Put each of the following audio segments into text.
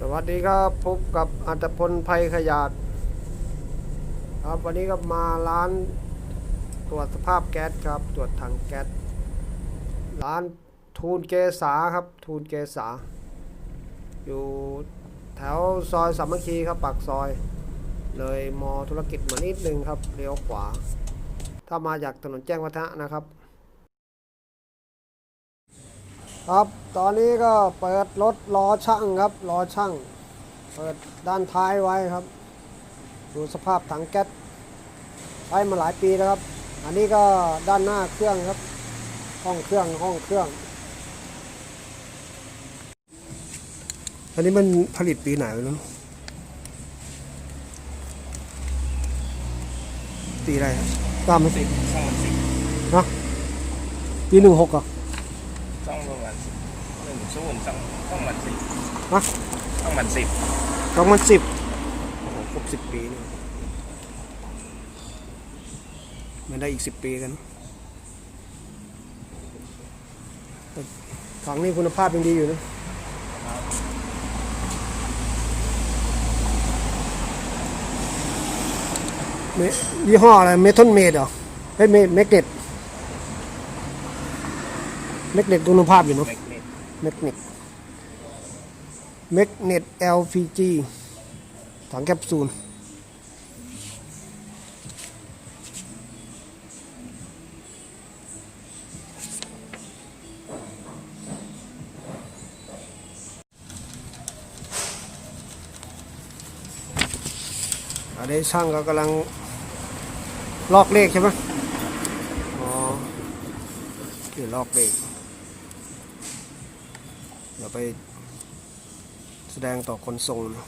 สวัสดีครับพบกับอัตพลภัยขยาดครับวันนี้ก็มาร้านตรวจสภาพแก๊สครับ ตรวจถังแก๊สร้านทูนเกษาครับทูนเกษา อยู่แถวซอยสามัคคีครับปากซอย เลยมอธุรกิจมานิดนึงครับเลี้ยวขวา ถ้ามาจากถนนแจ้งวัฒนะนะครับ ครับ ตอนนี้ก็เปิดรถรอช่างครับรอช่าง เปิดด้านท้ายไว้ครับ ดูสภาพถังแก๊สใช้มาหลายปีแล้วครับ อันนี้ก็ด้านหน้าเครื่องครับ ห้องเครื่องห้องเครื่อง อันนี้มันผลิตปีไหนวะเนาะปีอะไรตามมาสิสิบช่องมันสิบนะปีหนึ่งหกอะ ช่องประมาณสิบหนึ่ง ศูนย์ช่องช่องมันสิบนะช่องมันสิบสองพันสิบโอ้โหครบสิบปีนี่มันได้อีกสิบปีกันแต่ถังนี้คุณภาพยังดีอยู่นะเมยี่ห้ออะไร เมทัลเมดเหรอเฮ้ยเมเมกเน็ตเมกเน็ตคุณภาพอยู่เนาะเล็กนิด เมกเน็ตเมกเน็ต LPG ถังแคปซูล อันนี้ช่างก็กำลังลอกเลขใช่ไหมอ๋อนี่ลอกเลข เดี๋ยวไปแสดงต่อคนส่งนะ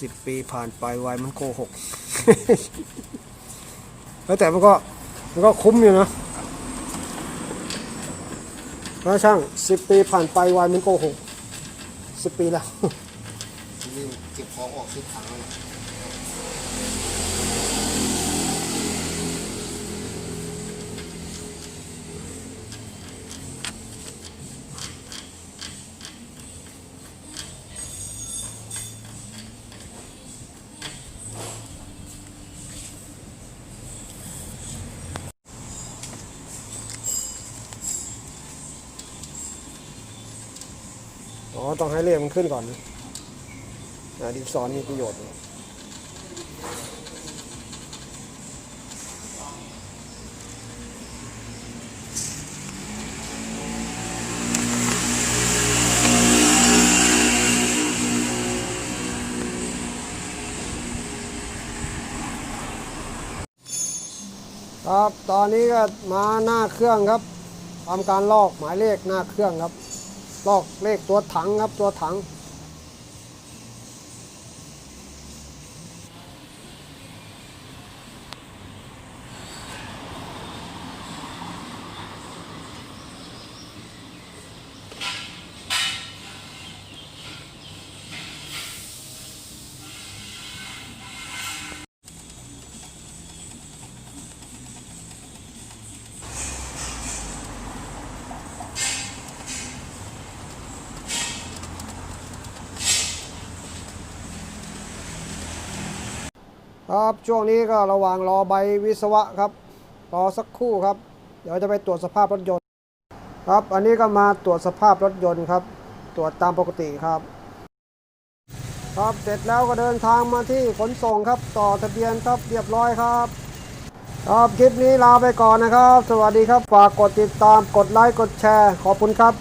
สิบปีผ่านไปวัยมันโกหก แล้วแต่มันก็มันก็คุ้มอยู่นะนะช่างสิบปีผ่านไปวัยมันโกหกสิบปีแล้วนี่เก็บของออกซื้อถังแล้ว อ๋อ ต้องให้เลขมันขึ้นก่อนนะอ่าดินสอนมีประโยชน์ครับ ตอนนี้ก็มาหน้าเครื่องครับทำการลอกหมายเลขหน้าเครื่องครับ ลอกเลขตัวถังครับตัวถัง ครับช่วงนี้ก็ระหว่างรอใบวิศวะครับ รอสักครู่ครับ เดี๋ยวจะไปตรวจสภาพรถยนต์ ครับ อันนี้ก็มาตรวจสภาพรถยนต์ครับ ตรวจตามปกติครับ ครับเสร็จแล้วก็เดินทางมาที่ขนส่งครับ ต่อทะเบียนครับเรียบร้อยครับครับคลิปนี้ลาไปก่อนนะครับ สวัสดีครับฝากกดติดตามกดไลค์กดแชร์ขอบคุณครับ